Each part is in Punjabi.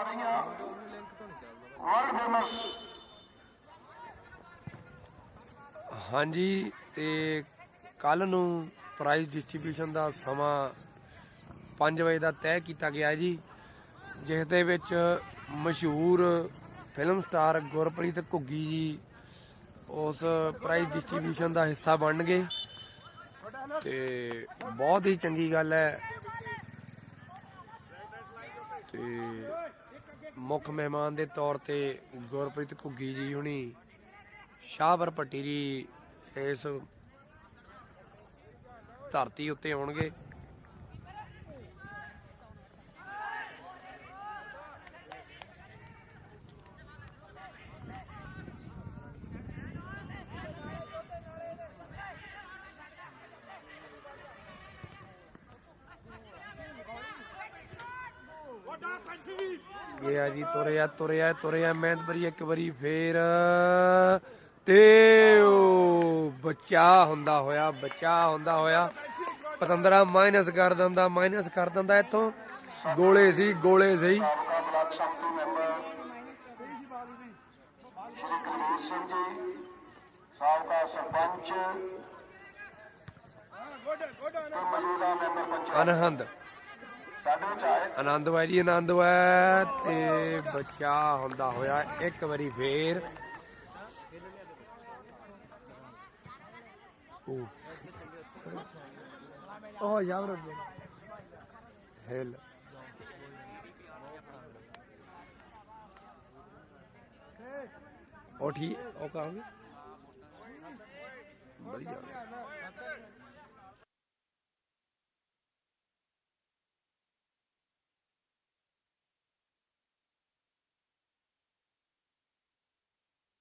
ਆ ਰਹੀਆਂ ਵਰਲਡ ਫੇਮਸ ਹਾਂਜੀ, ਤੇ ਕੱਲ ਨੂੰ ਪ੍ਰਾਈਜ਼ ਡਿਸਟ੍ਰੀਬਿਊਸ਼ਨ ਦਾ ਸਮਾਂ 5 ਵਜੇ ਦਾ ਤੈਅ ਕੀਤਾ ਗਿਆ ਜੀ, ਜਿਸ ਦੇ ਵਿੱਚ ਮਸ਼ਹੂਰ ਫਿਲਮ ਸਟਾਰ ਗੁਰਪ੍ਰੀਤ ਘੁੱਗੀ ਜੀ ਉਸ ਪ੍ਰਾਈਜ਼ ਡਿਸਟ੍ਰੀਬਿਊਸ਼ਨ ਦਾ ਹਿੱਸਾ ਬਣਨਗੇ। ਤੇ ਬਹੁਤ ਹੀ ਚੰਗੀ ਗੱਲ ਹੈ। ਤੇ ਮੁੱਖ ਮਹਿਮਾਨ ਦੇ ਤੌਰ ਤੇ ਗੁਰਪ੍ਰੀਤ ਘੁੱਗੀ ਜੀ ਹੁਣੀ ਸ਼ਾਹਵਰ ਪੱਟੀ ਜੀ ਇਸ ਧਰਤੀ ਉੱਤੇ ਆਉਣਗੇ। ਗਿਆ ਜੀ, ਤੁਰਿਆ ਤੁਰਿਆ ਤੁਰਿਆ, ਮਿਹਨਤ ਭਰੀ ਇੱਕ ਵਾਰੀ ਫੇਰ। ਤੇ ਉਹ ਬੱਚਾ ਹੁੰਦਾ ਹੋਇਆ, ਬੱਚਾ ਹੁੰਦਾ ਹੋਇਆ। ਪਤੰਦਰਾ ਮਾਈਨਸ ਕਰ ਦਿੰਦਾ ਮਾਈਨਸ ਕਰ ਦਿੰਦਾ ਇੱਥੋਂ। ਗੋਲੇ ਸੀ ਗੋਲੇ ਸੀ ਸਾਬਕਾ ਅਨਹੰਦ। ਆਨੰਦ ਹੈ ਜੀ ਆਨੰਦ ਹੈ ਤੇ ਬੱਚਾ ਹੁੰਦਾ ਹੋਇਆ ਇੱਕ ਵਾਰੀ ਫੇਰ। ਉਹ ਉਹ ਯਾਰ। ਹਿਲ। ਉਹ ਠੀਕ ਉਹ ਕਹਾਂਗੇ? ਵਧੀਆ।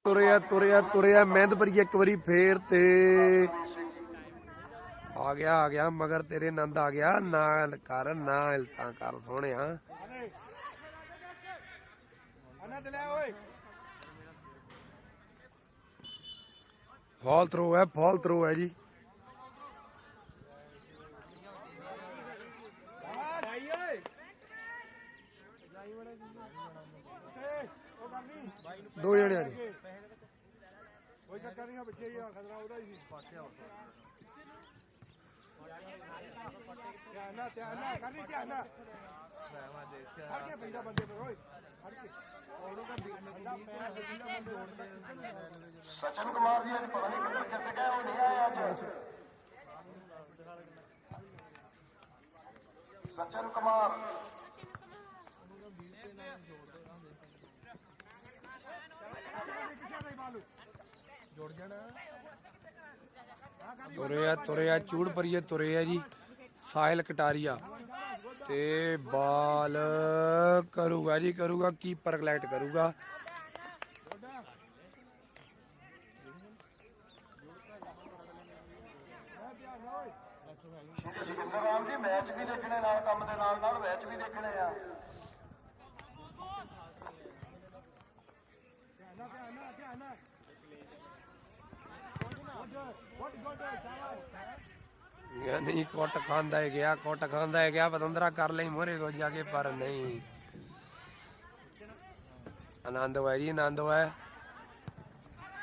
ਤੁਰਿਆ ਤੁਰਿਆ ਤੁਰਿਆ, ਮਿਹਨਤ ਭਰੀ ਇੱਕ ਵਾਰੀ ਫੇਰ ਤੇ ਆ ਗਿਆ ਆ ਗਿਆ, ਮਗਰ ਤੇਰੇ ਆਨੰਦ ਆ ਗਿਆ। ਨਾ ਕਰ ਨਾ ਇਲਤਾਂ ਕਰ ਸੋਹਣਿਆ। ਆਨੰਦ ਲੈ ਓਏ ਫਾਲ ਥਰੋ ਹੈ ਫਾਲ ਥਰੋ ਹੈ ਜੀ। ਦੋ ਜਣਿਆਂ ਦੀ ਕੋਈ ਚੱਕਰ ਨਹੀਂ ਆ ਬੱਚੇ ਹੀ ਆ ਖਤਰਾ ਉਹਦਾ ਹੀ ਸੀ। ਧਿਆਨ ਨਾਲ ਧਿਆਨ ਨਾਲ ਕਰਨੀ ਧਿਆਨ ਨਾਲ। ਕੇ ਬੰਦੇ ਓਏ ਕੇ। ਹੋਣ ਸਚਨ ਕੁਮਾਰ ਜੀ ਅੱਜ ਪਤਾ ਨਹੀਂ ਕਿੱਧਰ ਕਿੱਥੇ ਗਏ ਉਹ ਨਹੀਂ ਆਏ ਅੱਜ। ਸਚਨ ਕੁਮਾਰ। ਤੁਰਿਆ ਤੁਰਿਆ ਚੂੜ ਪਰੀਏ ਤੁਰਿਆ ਜੀ। ਸਾਹਿਲ ਕਟਾਰੀਆ। ਤੇ ਬਾਲ ਕਰੂਗਾ ਜੀ ਕਰੂਗਾ ਕੀਪਰ ਕਲੈਕਟ ਕਰੂਗਾ। ਰਾਮ ਜੀ ਮੈਚ ਵੀ ਦੇਖਣੇ ਨਾਲ ਕੰਮ ਦੇ ਨਾਲ ਨਾਲ ਮੈਚ ਵੀ ਦੇਖਣੇ ਆ। ਧਿਆਨ ਨਾਲ ਧਿਆਨ ਨਾਲ ਧਿਆਨ ਨਾਲ। ਗੁੱਡ ਗੁੱਡ ਸ਼ਾਬਾਸ਼ ਯਾ ਨਹੀਂ, ਕੁੱਟ ਖਾਂਦਾ ਹੈ ਗਿਆ, ਕੁੱਟ ਖਾਂਦਾ ਹੈ ਗਿਆ, ਪਤੰਦਰਾ ਕਰ ਲਈ ਮੋਰੇ ਕੋ ਜਾ ਕੇ, ਪਰ ਨਹੀਂ। ਆਨੰਦ ਹੋਇਆ ਜੀ, ਆਨੰਦ ਹੋਇਆ।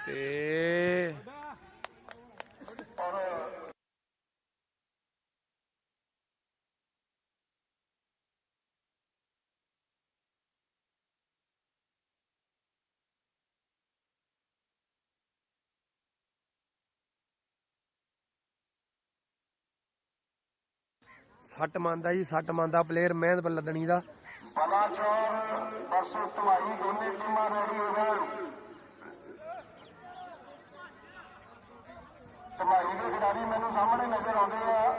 ਤੇ ਸੱਟ ਮੰਨਦਾ ਜੀ, ਸੱਟ ਮੰਨਦਾ ਪਲੇਅਰ ਮਿਹਨਤ ਲੱਦਣੀ ਦਾ। ਬਲਾਚੌਰ ਵਰਸਸ ਧਵਾਈ, ਦੋਨੇ ਟੀਮਾਂ ਰੈਡੀ ਹੋ ਜਾਣ। ਧਵਾਈ ਦੇ ਖਿਡਾਰੀ ਮੈਨੂੰ ਸਾਹਮਣੇ ਨਜ਼ਰ ਆਉਂਦੇ ਆ।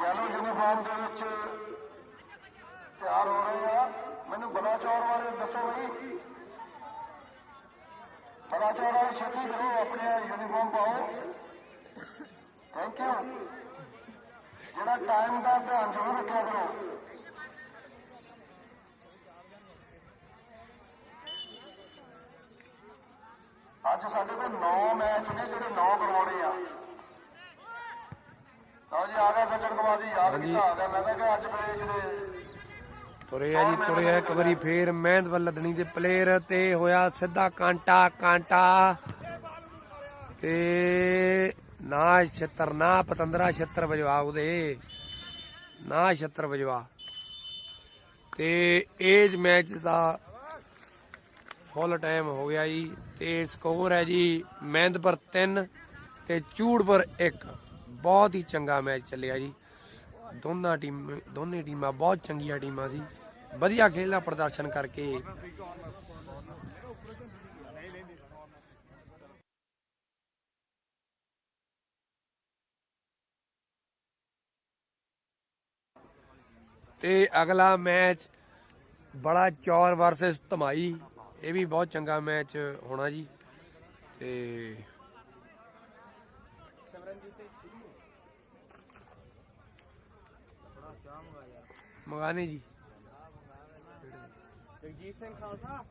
ਯੈਲੋ ਯੂਨੀਫਾਰਮ ਦੇ ਵਿੱਚ ਤਿਆਰ ਹੋ ਰਹੇ ਆ। ਮੈਨੂੰ ਬਲਾਚੌਰ ਬਾਰੇ ਦੱਸੋ ਬਈ। ਬਲਾਚੌਰ ਵਾਲੇ ਛੇਤੀ ਕਰੋ ਆਪਣੇ ਯੂਨੀਫਾਰਮ ਪਾਓ। ਥੈਂਕ ਯੂ ਜਿਹੜਾ ਟਾਈਮ ਦਾ ਧਿਆਨ ਜ਼ਰੂਰ ਰੱਖਿਆ ਕਰੋ। ਅੱਜ ਸਾਡੇ ਕੋਲ 9 ਮੈਚ ਨੇ ਜਿਹੜੇ 9 ਕਰਵਾਉਣੇ ਆ। ਤਾਂ ਜੀ, ਆ ਗਿਆ ਸੱਜਣ ਕੁਮਾਰ ਜੀ, ਯਾਦ ਹਾਂਜੀ। ਕੀਤਾ, ਆ ਗਿਆ। ਮੈਂ ਕਿਹਾ ਕਿ ਅੱਜ ਫਿਰ ਜਿਹੜੇ ਤੁਰੇ ਆ ਜੀ, ਤੁਰੇ ਇੱਕ ਵਾਰੀ ਫੇਰ ਮਿਹਨਤ ਵੱਲ ਲੱਦਣੀ ਦੇ ਪਲੇਅਰ ਤੇ ਹੋਇਆ ਸਿੱਧਾ ਕਾਂਟਾ ਕਾਂਟਾ। ਤੇ ਨਾ ਛੱਤਰ, ਨਾ ਪਤੰਦਰਾ ਛੱਤਰ ਵਜਵਾ ਉਹਦੇ। ਨਾ ਛੱਤਰ ਵਜਵਾ। ਤੇ ਏਜ ਮੈਚ ਦਾ ਫੁੱਲ ਟਾਈਮ ਹੋ ਗਿਆ ਜੀ। ਤੇ ਸਕੋਰ ਹੈ ਜੀ ਮਹਿੰਦ ਪਰ 3 ਤੇ ਚੂੜ ਪਰ 1 ਬਹੁਤ ਹੀ ਚੰਗਾ ਮੈਚ ਚੱਲਿਆ ਜੀ। ਦੋਨਾਂ ਟੀਮ, ਦੋਨੇ ਟੀਮਾਂ ਬਹੁਤ ਚੰਗੀਆਂ ਟੀਮਾਂ ਸੀ। ਵਧੀਆ ਖੇਡ ਦਾ ਪ੍ਰਦਰਸ਼ਨ ਕਰਕੇ ਤੇ ਅਗਲਾ ਮੈਚ ਬੜਾ ਚੌਰ ਵਰਸਸ ਧਮਾਈ। ਇਹ ਵੀ ਬਹੁਤ ਚੰਗਾ ਮੈਚ ਹੋਣਾ ਜੀ। ਤੇ ਮੰਗਾਨੇ ਜੀ। ਜਗਜੀਤ ਸਿੰਘ ਖਾਲਸਾ?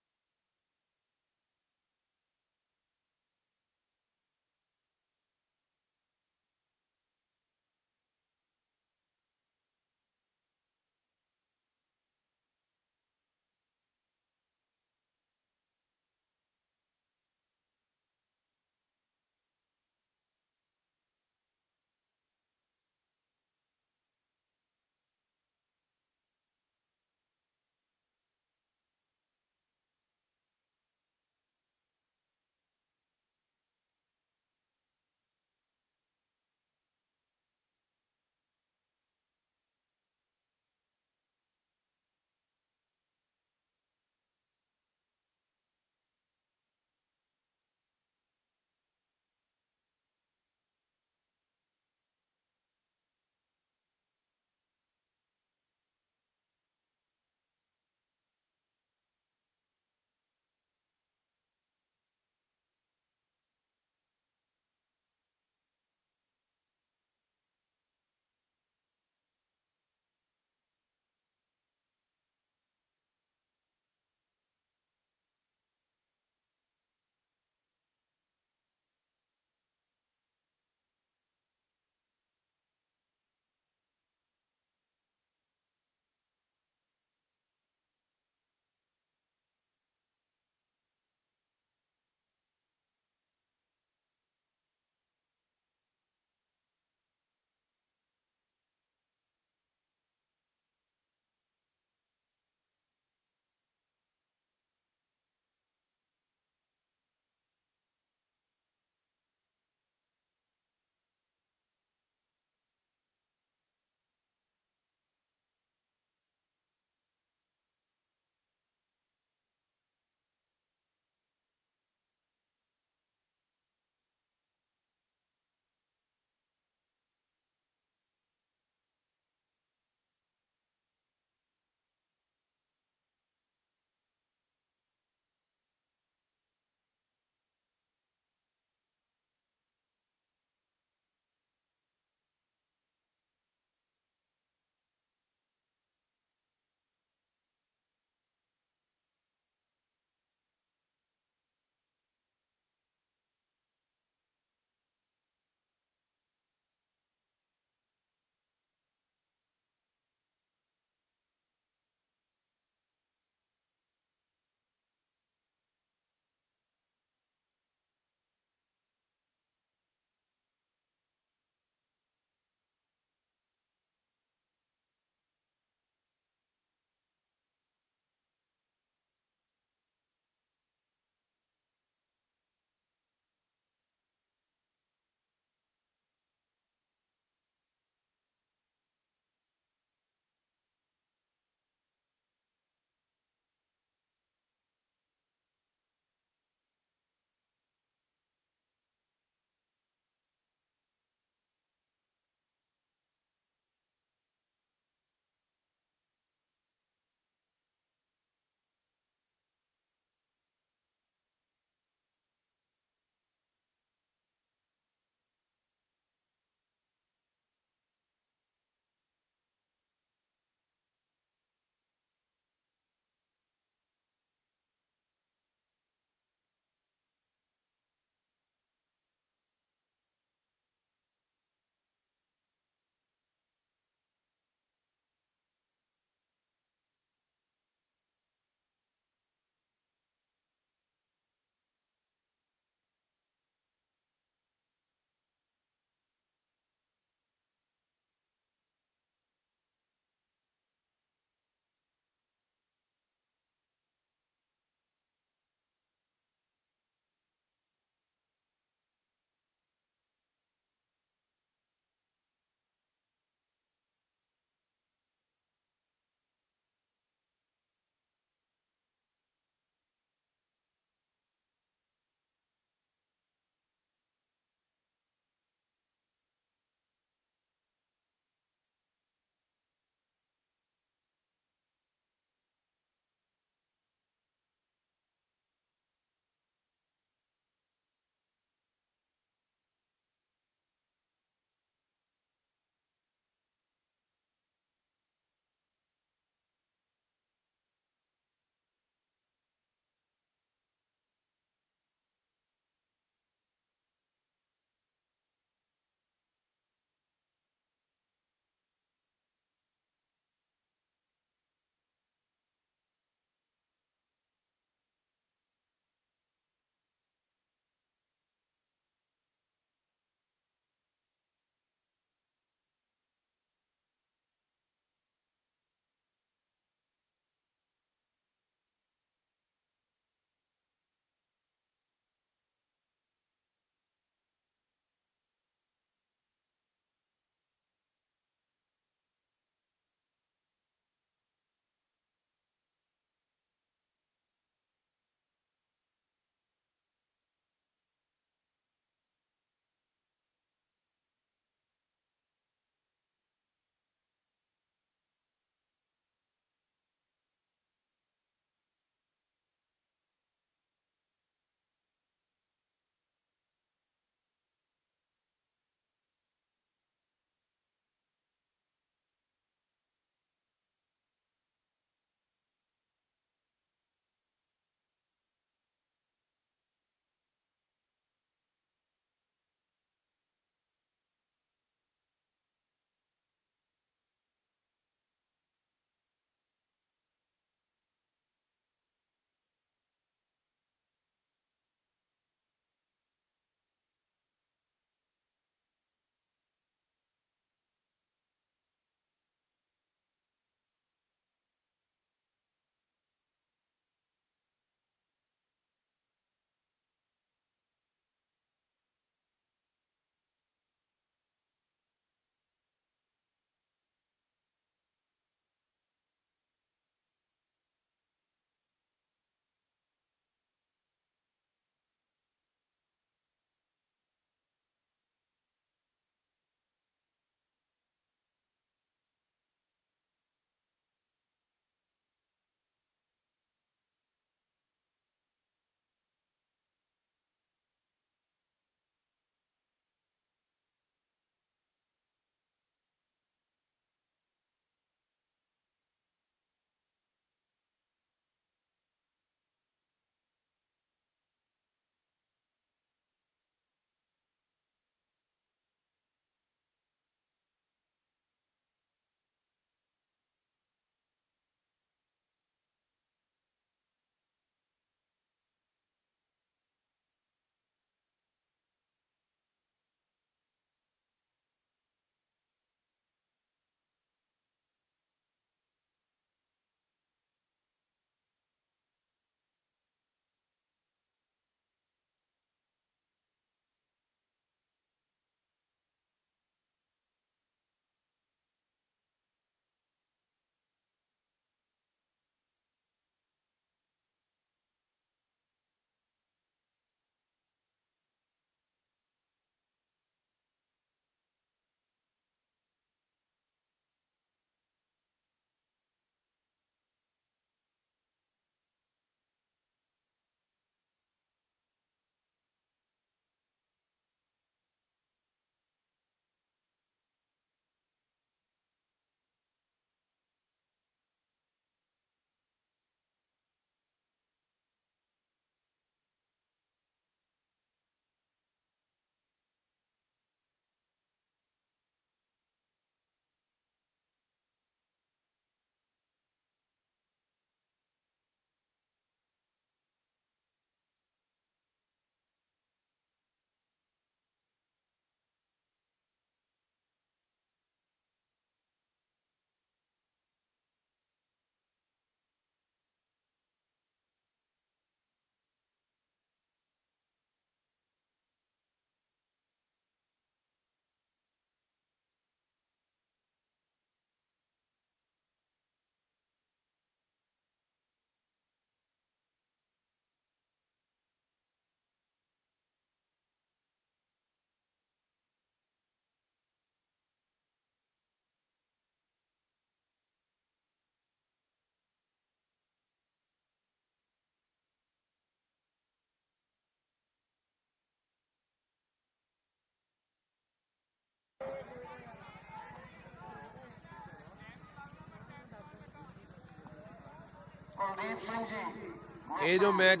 ਇਹ ਜੋ ਮੈਚ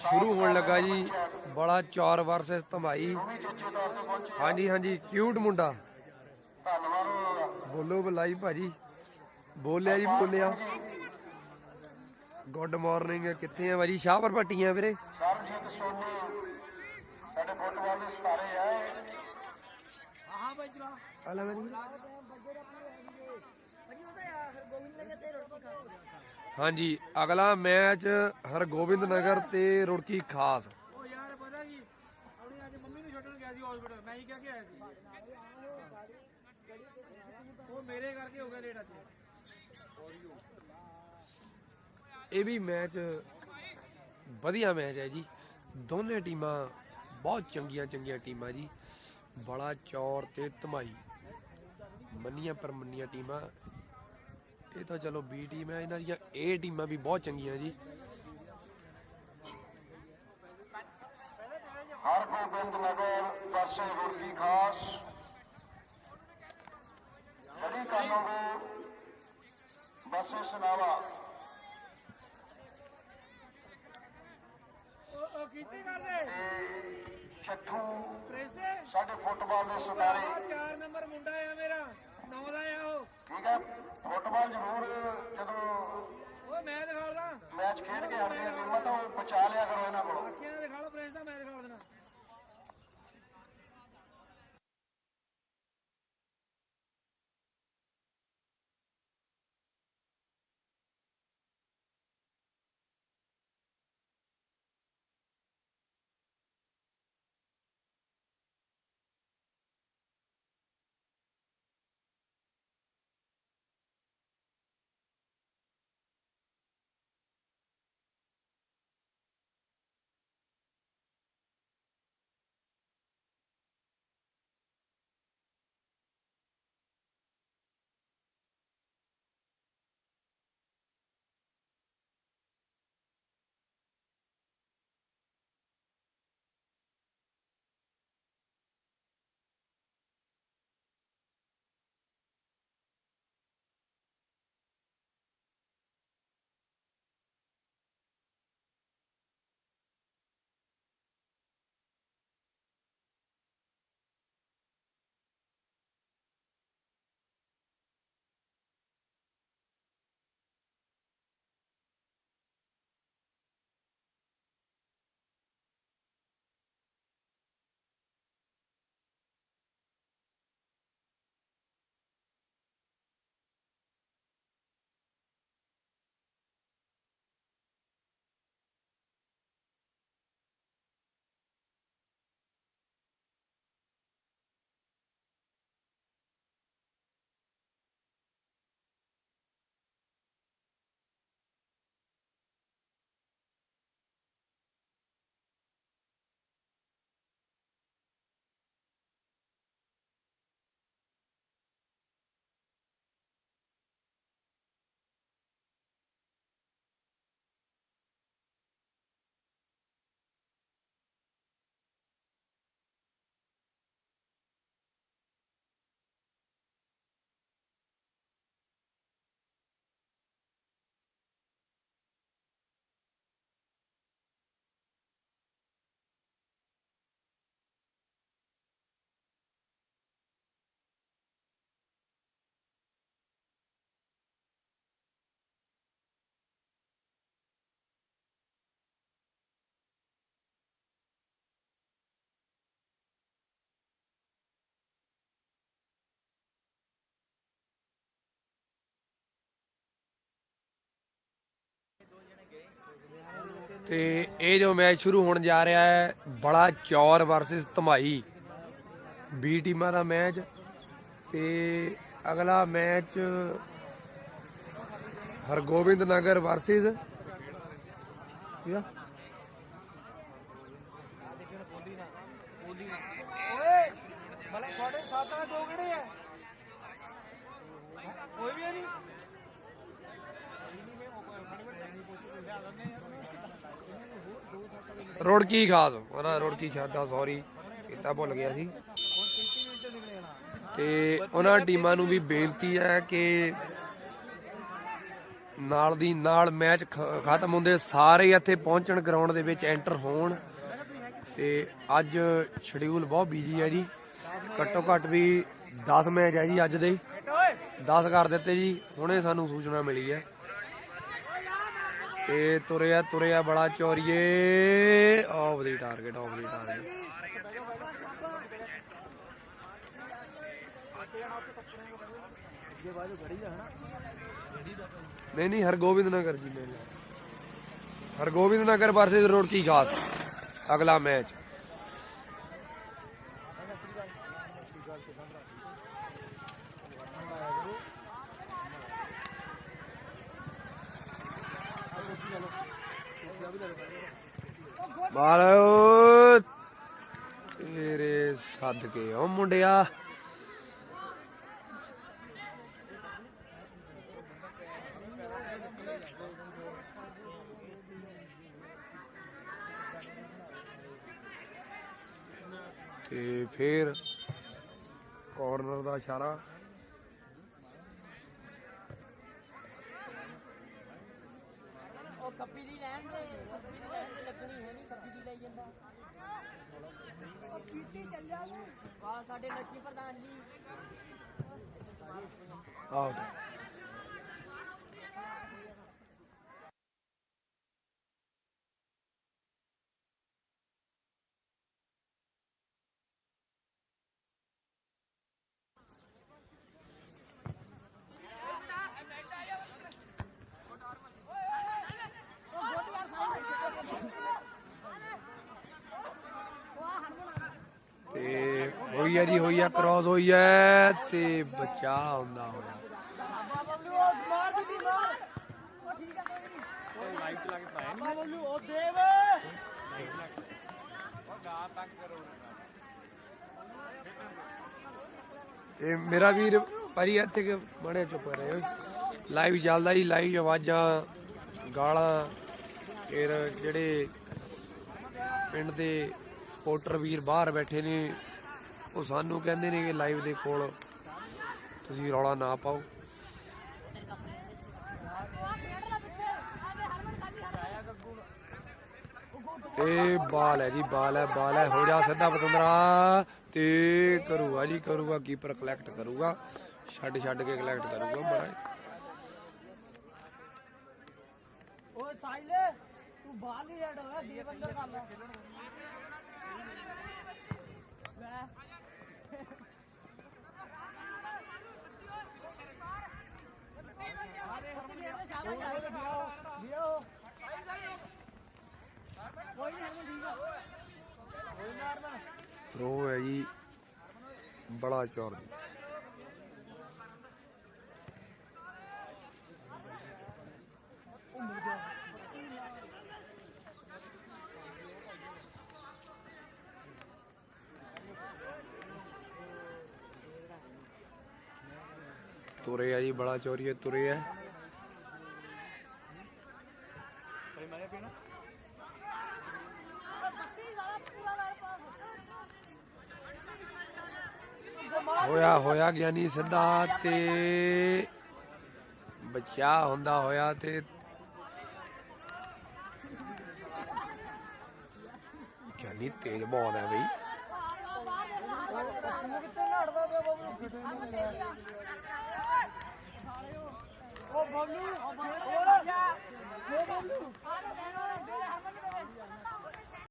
ਸ਼ੁਰੂ ਹੋਣ ਲੱਗਾ ਜੀ ਬੜਾ ਚੌਰ ਵਰਸਸ ਧਮਾਈ। ਤੇ ਹਾਂਜੀ ਹਾਂਜੀ ਕਿਊਟ ਮੁੰਡਾ। ਬੋਲੋ ਬਲਾਈ ਭਾਜੀ। ਬੋਲਿਆ ਜੀ ਬੋਲਿਆ। ਗੁੱਡ ਮਾਰਨਿੰਗ ਕਿੱਥੇ ਆ ਭਾਜੀ? ਸ਼ਾਹਪੁਰ ਪੱਟੀਆਂ ਵੀਰੇ। ਸੋਨੀ ਸਾਡੇ ਫੁੱਟਬਾਲ ਦੇ ਸਿਤਾਰੇ ਆ ਆਲਾ ਮੇਰੀ ਹਾਂਜੀ ਅਗਲਾ ਮੈਚ ਹਰਗੋਬਿੰਦ ਨਗਰ ਤੇ ਰੁੜਕੀ ਖਾਸ। ਉਹ ਯਾਰ ਪਤਾ ਕੀ? ਆਪਣੀ ਅੱਜ ਮੰਮੀ ਨੂੰ ਛੱਡਣ ਗਿਆ ਸੀ ਹਸਪੀਟਲ ਮੈਂ ਹੀ ਕਹਿ ਕੇ ਆਇਆ ਸੀ। ਉਹ ਮੇਰੇ ਕਰਕੇ ਹੋ ਗਿਆ ਲੇਟ ਅੱਜ। ਇਹ ਵੀ ਮੈਚ ਵਧੀਆ ਮੈਚ ਹੈ ਜੀ। ਦੋਨੇ ਟੀਮਾਂ ਬਹੁਤ ਚੰਗੀਆਂ ਚੰਗੀਆਂ ਟੀਮਾਂ ਜੀ। ਬੜਾ ਚੌਰ ਤੇ ਧਮਾਈ। ਮੰਨੀਆਂ ਪਰ ਮੰਨੀਆਂ ਟੀਮਾਂ। ਇਹ ਤਾਂ ਚਲੋ ਬੀ ਟੀਮ ਹੈ ਇਹਨਾਂ ਦੀਆਂ ਇਹ ਟੀਮਾਂ ਵੀ ਬਹੁਤ ਚੰਗੀਆਂ ਜੀ। ਹਰਗੋਬਿੰਦ ਨਗਰ ਪਾਸੇ ਰੁੜਕੀ ਖਾਸ। ਕਦੀ ਕਾਨੂੰਗੋ ਬਸੇ ਸਨਾਵਾ। ਉਹ ਉਹ ਕੀਤੀ ਕਰਦੇ? ਛੱਠੂ ਪ੍ਰੈਸੇ। ਸਾਡੇ ਫੁੱਟਬਾਲ ਦੇ ਸਿਤਾਰੇ। ਆ 4 ਨੰਬਰ ਮੁੰਡਾ ਆ ਮੇਰਾ 9 ਦਾ ਆ ਉਹ। ਠੀਕ ਹੈ? ਫੁੱਟਬਾਲ ਜ਼ਰੂਰ ਜਦੋਂ ਉਹ ਮੈਂ ਦਿਖਾਉਂਦਾ। ਮੈਚ ਖੇਡ ਕੇ ਆਉਂਦੀਆਂ ਟੀਮਾਂ ਤਾਂ ਉਹ ਬਚਾ ਲਿਆ ਕਰੋ ਇਹਨਾਂ ਕੋਲੋਂ। ਦਾ ਦਿਖਾ ਲਓ ਪ੍ਰੈਸ ਦਾ ਮੈਂ ਦਿਖਾ ਦੇਣਾ ਤੇ ਇਹ ਜੋ ਮੈਚ ਸ਼ੁਰੂ ਹੋਣ ਜਾ ਰਿਹਾ ਹੈ, ਬੜਾ ਚੌਰ ਵਰਸਸ ਧਮਾਈ। ਬੀ ਟੀਮਾਂ ਦਾ ਮੈਚ ਤੇ ਅਗਲਾ ਮੈਚ ਹਰਗੋਬਿੰਦ ਨਗਰ ਵਰਸਸ ਠੀਕ ਆ ਓਏ ਮਤਲਬ ਤੁਹਾਡੇ ਸਾਥ ਵਾਲੇ ਦੋ ਕਿਹੜੇ ਆ ਕੋਈ ਵੀ ਨਹੀਂ ਰੁੜਕੀ ਖਾਸ ਉਹਨਾਂ ਰੁੜਕੀ ਖਾਦਾ ਸੌਰੀ ਕੀਤਾ ਭੁੱਲ ਗਿਆ ਸੀ। ਤੇ ਉਹਨਾਂ ਟੀਮਾਂ ਨੂੰ ਵੀ ਬੇਨਤੀ ਹੈ ਕਿ ਨਾਲ ਦੀ ਨਾਲ ਮੈਚ ਖਤਮ ਹੁੰਦੇ ਸਾਰੇ ਇੱਥੇ ਪਹੁੰਚਣ ਗਰਾਊਂਡ ਦੇ ਵਿੱਚ ਐਂਟਰ ਹੋਣ। ਤੇ ਅੱਜ ਸ਼ਡਿਊਲ ਬਹੁਤ ਬਿਜ਼ੀ ਹੈ ਜੀ। ਘੱਟੋ ਘੱਟ ਵੀ 10 ਮੈਚ ਹੈ ਜੀ ਅੱਜ ਦੇ। 10 ਕਰ ਦਿੱਤੇ ਜੀ। ਹੁਣੇ ਸਾਨੂੰ ਸੂਚਨਾ ਮਿਲੀ ਹੈ। ਤੇ ਤੁਰਿਆ ਤੁਰਿਆ ਬੜਾ ਚੋਰੀਏ off the target off the target ਨਹੀਂ ਨਹੀਂ ਹਰਗੋਬਿੰਦ ਨਗਰ ਜੀ ਮੇਰੇ ਹਰਗੋਬਿੰਦ ਨਗਰ ਵਰਸਸ ਰੋੜਕੀ ਖਾਸ ਅਗਲਾ ਮੈਚ ਬਾਲੋ ਤੇਰੇ ਸਦਕੇ ਓ ਮੁੰਡਿਆ। ਤੇ ਫੇਰ ਕਾਰਨਰ ਦਾ ਇਸ਼ਾਰਾ। ਉਹ ਕੱਪੀ ਦੀ ਰਹਿਣ ਦੇ ਕੱਪੀ ਦੀ ਰਹਿਣ ਦੇ ਲੱਗਣੀ ਹੈ ਨਹੀਂ ਕੱਪੀ ਦੀ ਲਈ ਜਾਂਦਾ। ਕੱਪੀ ਚੱਲ ਜਾ ਵਾਹ ਸਾਡੇ ਲੱਕੀ ਪ੍ਰਧਾਨ ਜੀ। ਆਊਟ ਤੇ ਹੋਈ ਹੈ ਜੀ ਹੋਈ ਹੈ ਕ੍ਰਾਸ ਹੋਈ ਹੈ ਤੇ ਬਚਾ ਹੁੰਦਾ ਹੋਇਆ। ਤੇ ਮੇਰਾ ਵੀਰ ਪਰੀ ਇੱਥੇ ਕਿ ਬੜੇ ਚੁੱਪ ਰਹੇ ਓਏ ਲਾਈਵ ਚੱਲਦਾ ਜੀ ਲਾਈਵ ਆਵਾਜ਼ਾਂ, ਗਾਲਾਂ, ਫਿਰ ਜਿਹੜੇ ਪਿੰਡ ਦੇ ਸਪੋਰਟਰ ਵੀਰ ਬਾਹਰ ਬੈਠੇ ਨੇ ਉਹ ਸਾਨੂੰ ਕਹਿੰਦੇ ਨੇ ਕਿ ਲਾਈਵ ਦੇ ਕੋਲ ਤੁਸੀਂ ਰੌਲਾ ਨਾ ਪਾਓ। ਇਹ ਬਾਲ ਹੈ ਜੀ, ਬਾਲ ਹੈ ਬਾਲ ਹੈ। ਹੋ ਜਾ ਸਿੱਧਾ ਪਤੰਦਰਾ। ਤੇ ਕਰੂਗਾ ਜੀ, ਕਰੂਗਾ। ਕੀਪਰ ਕਲੈਕਟ ਕਰੂਗਾ। ਛੱਡ ਛੱਡ ਕੇ ਕਲੈਕਟ ਕਰੂਗਾ ਬੜਾ ਓਏ ਸਾਈਲੇ ਤੂੰ ਬਾਹਰ ਹੀ ਹਟ ਹੋਇਆ ਦੇ ਬੰਦਾ ਕਰ ਲੈ ਉਹ ਹੈ ਜੀ। ਬੜਾ ਚੌਰ ਦੀ ਤੁਰੇ ਆ ਜੀ ਬੜਾ ਚੋਰੀ ਹੈ ਤੁਰੇ ਹੈ। ਹੋਇਆ ਗਿਆਨੀ ਸਿੱਧਾ ਤੇ ਬਚਾ ਹੁੰਦਾ ਹੋਇਆ ਤੇ ਗਿਆਨੀ ਤੇਜ਼ ਬਹੁਤ ਹੈ ਬਈ।